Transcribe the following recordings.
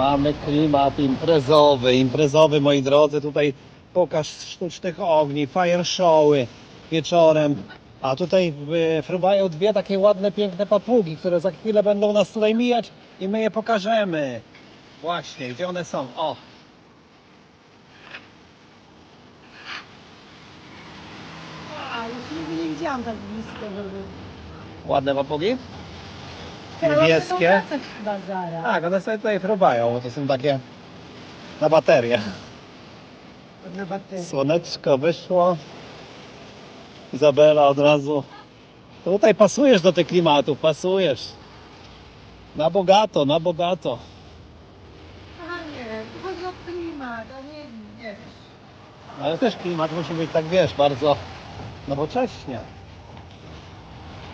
Mamy klimat imprezowy, imprezowy moi drodzy, tutaj pokaż sztucznych ogni, fire showy wieczorem. A tutaj y, fruwają dwie takie ładne, piękne papugi, które za chwilę będą nas tutaj mijać i my je pokażemy. Właśnie, gdzie one są? O! A, już nigdy nie widziałam tak blisko, żeby... Ładne papugi? Niebieskie. Tak, one sobie tutaj fruwają, bo to są takie na baterię. Na. Słoneczko wyszło. Izabela od razu. Tutaj pasujesz do tych klimatów, pasujesz. Na bogato, na bogato. A nie, chodzi o klimat, a nie, nie. Ale też klimat musi być tak, wiesz, bardzo nowocześnie.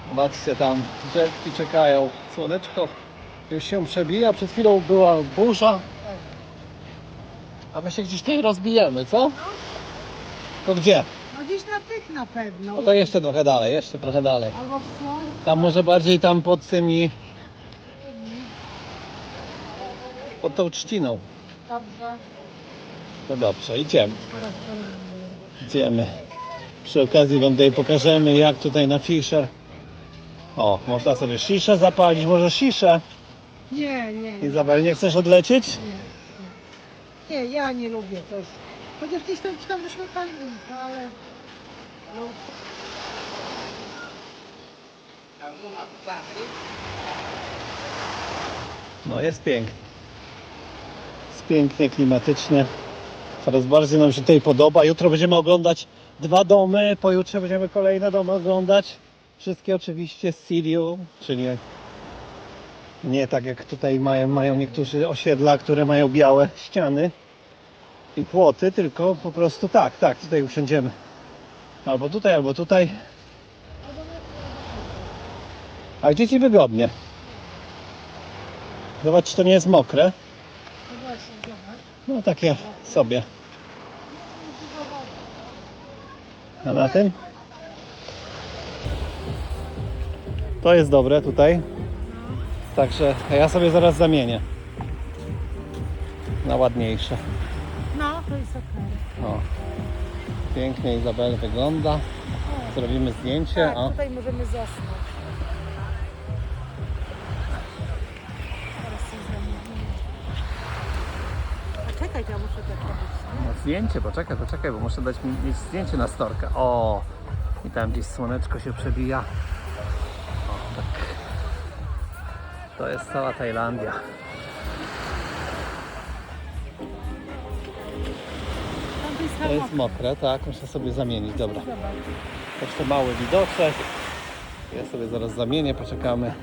Zobaczcie tam, drzewki czekają. Słoneczko już się przebija. Przed chwilą była burza. A my się gdzieś tutaj rozbijemy, co? To gdzie? No gdzieś na tych na pewno. No to jeszcze trochę dalej, jeszcze trochę dalej. Albo w słońcu. Tam może bardziej tam pod tymi... Pod tą trzciną. Dobrze. No dobrze, idziemy. Idziemy. Przy okazji wam tutaj pokażemy jak tutaj na Fisher. O, można sobie sziszę zapalić, może sziszę. Nie, nie, nie, Izabel, nie chcesz odlecieć? nie, ja nie lubię też. Chociaż gdzieś tam tam wyszło palnika, ale... No. No jest pięknie. Jest pięknie, klimatycznie. Coraz bardziej nam się tutaj podoba. Jutro będziemy oglądać dwa domy, pojutrze będziemy kolejne domy oglądać. Wszystkie oczywiście z Siriu, czyli nie tak jak tutaj mają, mają niektórzy osiedla, które mają białe ściany i płoty, tylko po prostu tak, tak, tutaj usiądziemy. Albo tutaj, albo tutaj. A gdzie ci wygodnie? Zobacz, czy to nie jest mokre. No takie sobie. A na tym? To jest dobre tutaj. Także ja sobie zaraz zamienię. Na ładniejsze. No, to jest okej. O. Pięknie Izabel wygląda. Zrobimy zdjęcie. Tak, O. tutaj możemy zasnąć. A czekaj, ja muszę tak robić. No, zdjęcie, poczekaj, poczekaj, bo muszę dać mi mieć zdjęcie na storkę. O! I tam gdzieś słoneczko się przebija. To jest cała Tajlandia. To jest mokre. tak, muszę sobie zamienić, dobra. Jeszcze mały widoczek. Ja sobie zaraz zamienię, poczekamy.